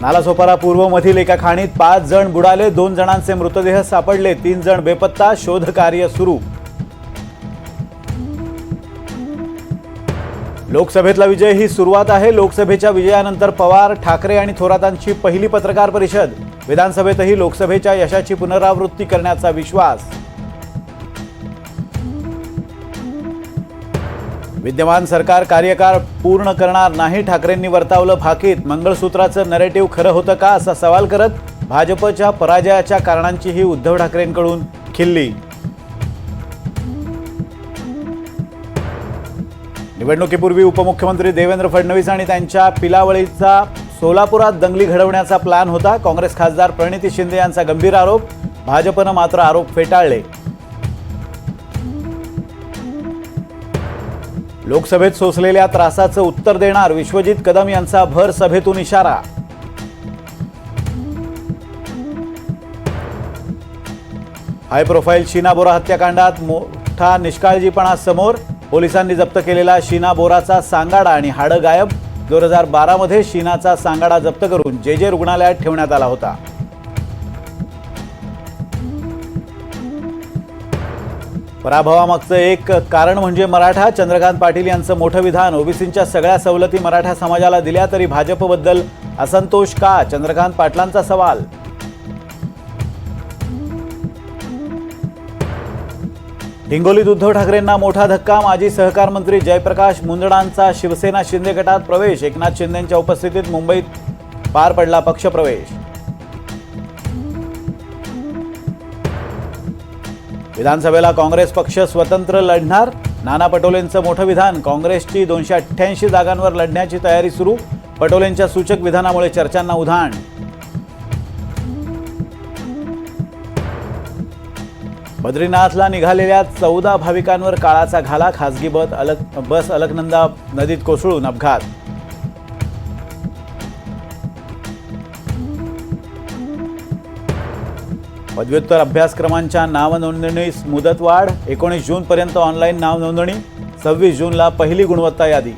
नालासोपारा पूर्वमधील एका खाणीत पाच जण बुडाले दोन जणांचे मृतदेह सापडले तीन जण बेपत्ता शोध कार्य सुरू. लोकसभेतला विजय ही सुरुवात आहे. लोकसभेच्या विजयानंतर पवार ठाकरे आणि थोरातांची पहिली पत्रकार परिषद. विधानसभेतही लोकसभेच्या यशाची पुनरावृत्ती करण्याचा विश्वास. विद्यमान सरकार कार्यकाळ पूर्ण करणार नाही ठाकरेंनी वर्तावलं भाकीत मंगळसूत्राचं नरेटिव्ह खरं होतं का असा सवाल करत भाजपच्या पराजयाच्या कारणांचीही उद्धव ठाकरेंकडून खिल्ली. निवडणुकीपूर्वी उपमुख्यमंत्री देवेंद्र फडणवीस आणि त्यांच्या पिलावळीचा सोलापुरात दंगली घडवण्याचा प्लॅन होता. काँग्रेस खासदार प्रणिती शिंदे यांचा गंभीर आरोप. भाजपनं मात्र आरोप फेटाळले. लोकसभेत सोसलेल्या त्रासाचं उत्तर देणार विश्वजित कदम यांचा भर सभेतून इशारा. हाय प्रोफाईल शीना बोरा हत्याकांडात मोठा निष्काळजीपणा समोर पोलिसांनी जप्त केलेला शीना बोराचा सांगाडा आणि हाडं गायब. दोन हजार बारामध्ये शीनाचा सांगाडा जप्त करून जे जे रुग्णालयात ठेवण्यात आला होता. पराभवामागचं एक कारण म्हणजे मराठा चंद्रकांत पाटील यांचं मोठं विधान. ओबीसींच्या सगळ्या सवलती मराठा समाजाला दिल्या तरी भाजपबद्दल असंतोष का? चंद्रकांत पाटलांचा सवाल. हिंगोलीत उद्धव ठाकरेंना मोठा धक्का. माजी सहकार मंत्री जयप्रकाश मुंदडांचा शिवसेना शिंदे गटात प्रवेश. एकनाथ शिंदेंच्या उपस्थितीत मुंबईत पार पडला पक्षप्रवेश. विधानसभेला काँग्रेस पक्ष स्वतंत्र लढणार. नाना पटोलेंचं मोठं विधान. काँग्रेसची दोनशे अठ्ठ्याऐंशी जागांवर लढण्याची तयारी सुरू. पटोलेंच्या सूचक विधानामुळे चर्चांना उधाण. बद्रीनाथला निघालेल्या चौदा भाविकांवर काळाचा घाला. खासगी बस अलक बस अलकनंदा नदीत कोसळून अपघात. पदव्युत्तर अभ्यासक्रमांच्या नावनोंदणीस मुदतवाढ एकोणीस जूनपर्यंत ऑनलाईन नावनोंदणी सव्वीस जूनला पहिली गुणवत्ता यादी.